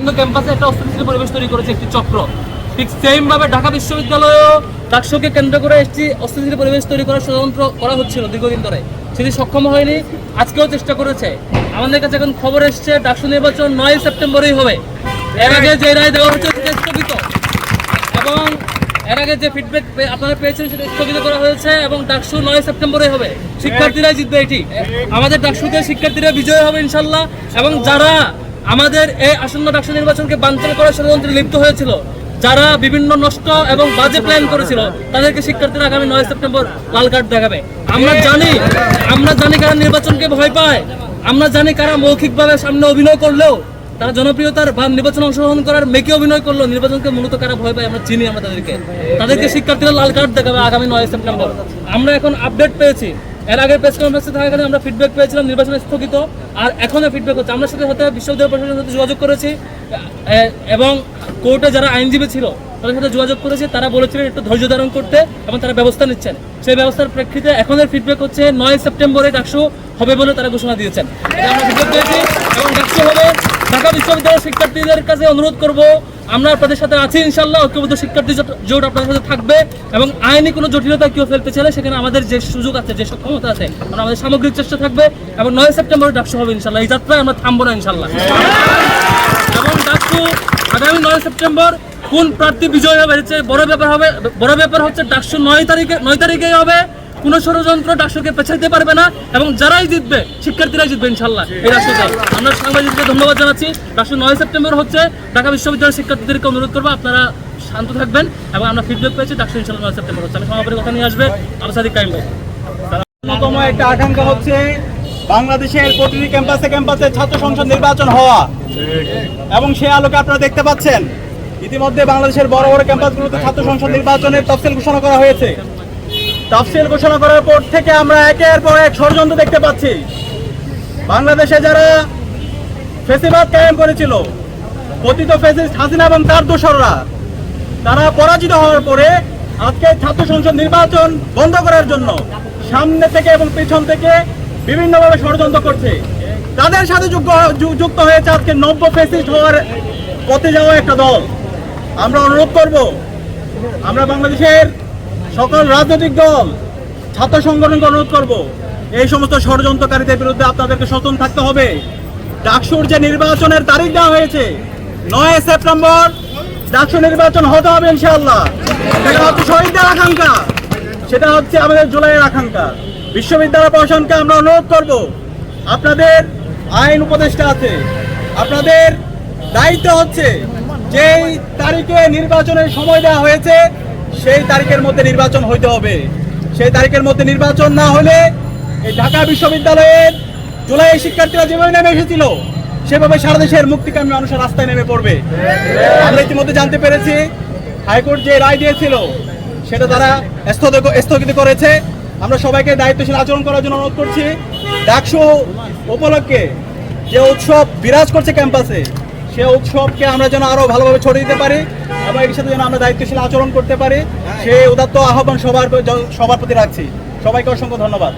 কিন্তু ক্যাম্পাসে একটা অস্থিতিশীল পরিবেশ তৈরি করেছে একটি চক্র। ঠিক সেম ভাবে ঢাকা বিশ্ববিদ্যালয়েও ডাকসুকে কেন্দ্র করে একটি অস্থিতিশীল পরিবেশ তৈরি করার ষড়যন্ত্র করা হচ্ছিল দীর্ঘদিন ধরে। সেটি সক্ষম হয়নি, আজকেও চেষ্টা করেছে। আমাদের কাছে এখন খবর এসছে, ডাকসু নির্বাচন নয় সেপ্টেম্বরেই হবে। এর আগে যে রায় দেওয়া হচ্ছে সেটা স্থগিত। এবং এর আগে যে ফিডব্যাক আপনারা পেয়েছেন সেটা স্থগিত করা হয়েছে এবং ডাকসু নয় সেপ্টেম্বরে হবে। শিক্ষার্থীরা জিতবে এটি। আমাদের ডাকসুতে শিক্ষার্থীরা বিজয় হবে ইনশাল্লাহ। এবং যারা আমাদের এই আসন্ন ডাকসু নির্বাচনকে বাঞ্ছন করার ষড়যন্ত্রে লিপ্ত হয়েছিল। যারা বিভিন্ন নষ্ট এবং বাজে প্ল্যান করেছিল, তাদেরকে শিক্ষার্থীরা আগামী নয় সেপ্টেম্বর লাল কার্ড দেখাবে। আমরা জানি আমরা জানি কারা নির্বাচনকে ভয় পায়। আমরা জানি কারা মৌখিকভাবে সামনে অভিনয় করলেও, তারা জনপ্রিয়তার বা নির্বাচনে অংশগ্রহণ করার মেকে অভিনয় করল নির্বাচনকে মূলত কারা ভয় পায়, আমরা চিনি আমরা তাদেরকে। তাদেরকে শিক্ষার্থীরা লাল কার্ড দেখাবে আগামী নয় সেপ্টেম্বর। আমরা এখন আপডেট পেয়েছি। এর আগের প্রেস কনফারেন্সে থাকা গেলে আমরা ফিডব্যাক পেয়েছিলাম, নির্বাচন স্থগিত। আর এখনও ফিডব্যাক হচ্ছে। আমরা সাথে সাথে বিশ্ববিদ্যালয় প্রশাসনের সাথে যোগাযোগ করেছি। এবং কোর্টে যারা আইনজীবী ছিল তাদের সাথে যোগাযোগ করেছি, তারা বলেছিলেন একটু ধৈর্য ধারণ করতে এবং তারা ব্যবস্থা নিচ্ছেন। সেই ব্যবস্থার প্রেক্ষিতে এখনের ফিডব্যাক হচ্ছে নয় সেপ্টেম্বরে ডাকসু হবে বলে তারা ঘোষণা দিয়েছেন। এবং ডাকসু হবে ঢাকা বিশ্ববিদ্যালয়ের শিক্ষার্থীদের কাছে অনুরোধ করব, আমরা আপনাদের সাথে আছি ইনশাল্লাহ ঐক্যবদ্ধ শিক্ষার্থী জোট আপনাদের সাথে থাকবে এবং আইনি কোনো জটিলতা কেউ ফেলতে চাইলে সেখানে আমাদের যে সুযোগ আছে, যে সক্ষমতা আছে, আমরা আমাদের সামগ্রিক চেষ্টা থাকবে এবং নয় সেপ্টেম্বরে ডাকসু হবে ইনশাল্লাহ এই যাত্রায় আমরা থামবো না ইনশাল্লাহ এবং ডাকসু আগামী নয় সেপ্টেম্বর কোন প্রার্থী বিজয় হবে? বড় ব্যাপার হবে বড় ব্যাপার হচ্ছে ডাকসু নয় তারিখে নয় তারিখেই হবে। কোন ষড়যন্ত্র ডাকসুকে পেছাইতে পারবে না এবং যারাই জিতবে শিক্ষার্থীরাই জিতবে ইনশাল্লাহ এই রাষ্ট্রতে আমরা সাংবাদিকদের ধন্যবাদ জানাচ্ছি। ডাকসু নয় সেপ্টেম্বর হচ্ছে ঢাকা বিশ্ববিদ্যালয়ের শিক্ষার্থীদেরকে অনুরোধ করব আপনারা শান্ত থাকবেন এবং আমরা ফিডব্যাক পেয়েছি ডাকসু ইনশাল্লাহ নয় সেপ্টেম্বর হচ্ছে। আমি সমাপনী কথা নিয়ে আসবে আমার সাদিক কাইম ভাই। অন্যতম একটা আকাঙ্ক্ষা হচ্ছে বাংলাদেশের প্রতিটি ক্যাম্পাসে ক্যাম্পাসে ছাত্র সংসদ নির্বাচন হওয়া। এবং সে আলোকে আপনারা দেখতে পাচ্ছেন ইতিমধ্যে বাংলাদেশের বড় বড় ক্যাম্পাসগুলোতে ছাত্র সংসদ নির্বাচনের তফসিল ঘোষণা করা হয়েছে। তফসিল ঘোষণা করার পর থেকে আমরা একের পর এক ষড়যন্ত্র দেখতে পাচ্ছি। বাংলাদেশে যারা ফেসিবাদ কায়েম করেছিল পতিত ফেসিস্ট হাসিনা এবং তার দোসররা, তারা পরাজিত হওয়ার পরে আজকে ছাত্র সংসদ নির্বাচন বন্ধ করার জন্য সামনে থেকে এবং পিছন থেকে বিভিন্নভাবে ষড়যন্ত্র করছে। তাদের সাথে যুক্ত- যুক্ত হয়েছে আজকে নব্য ফেসিস্ট হওয়ার পথে যাওয়া একটা দল। আমরা অনুরোধ করব, আমরা বাংলাদেশের সকল রাজনৈতিক দল, ছাত্র সংগঠনকে অনুরোধ করব, এই সমস্ত ষড়যন্ত্রকারীদের বিরুদ্ধে আপনাদেরকে সচেতন থাকতে হবে। ডাকসুর যে নির্বাচনের তারিখ দেওয়া হয়েছে, নয় সেপ্টেম্বর ডাকসু নির্বাচন হতে হবে ইনশাআল্লাহ। সেটা হচ্ছে শহীদদের আকাঙ্ক্ষা, সেটা হচ্ছে আমাদের জুলাইয়ের আকাঙ্ক্ষা। বিশ্ববিদ্যালয় প্রশাসনকে আমরা অনুরোধ করব, আপনাদের আইন উপদেষ্টা আছে, আপনাদের দায়িত্ব হচ্ছে যেই তারিখে নির্বাচনের সময় দেওয়া হয়েছে, সেই তারিখের মধ্যে নির্বাচন হইতে হবে। সেই তারিখের মধ্যে নির্বাচন না হলে এই ঢাকা বিশ্ববিদ্যালয়ের জুলাই শিক্ষার্থীরা যেভাবে নেমে এসেছিল, সেভাবে সারা দেশের মুক্তিকামী মানুষের রাস্তায় নেমে পড়বে। আমরা ইতিমধ্যে জানতে পেরেছি, হাইকোর্ট যে রায় দিয়েছিল, সেটা তারা স্থগিত- করেছে। আমরা সবাইকে দায়িত্বশীল আচরণ করার জন্য অনুরোধ করছি। ডাকসু উপলক্ষে যে উৎসব বিরাজ করছে ক্যাম্পাসে সে উৎসবকে আমরা যেন আরও ভালোভাবে ছড়িয়ে দিতে পারি এবং এর সাথে যেন আমরা দায়িত্বশীল আচরণ করতে পারি, সে উদাত্ত আহ্বান সবার সবার প্রতি রাখছি। সবাইকে অসংখ্য ধন্যবাদ।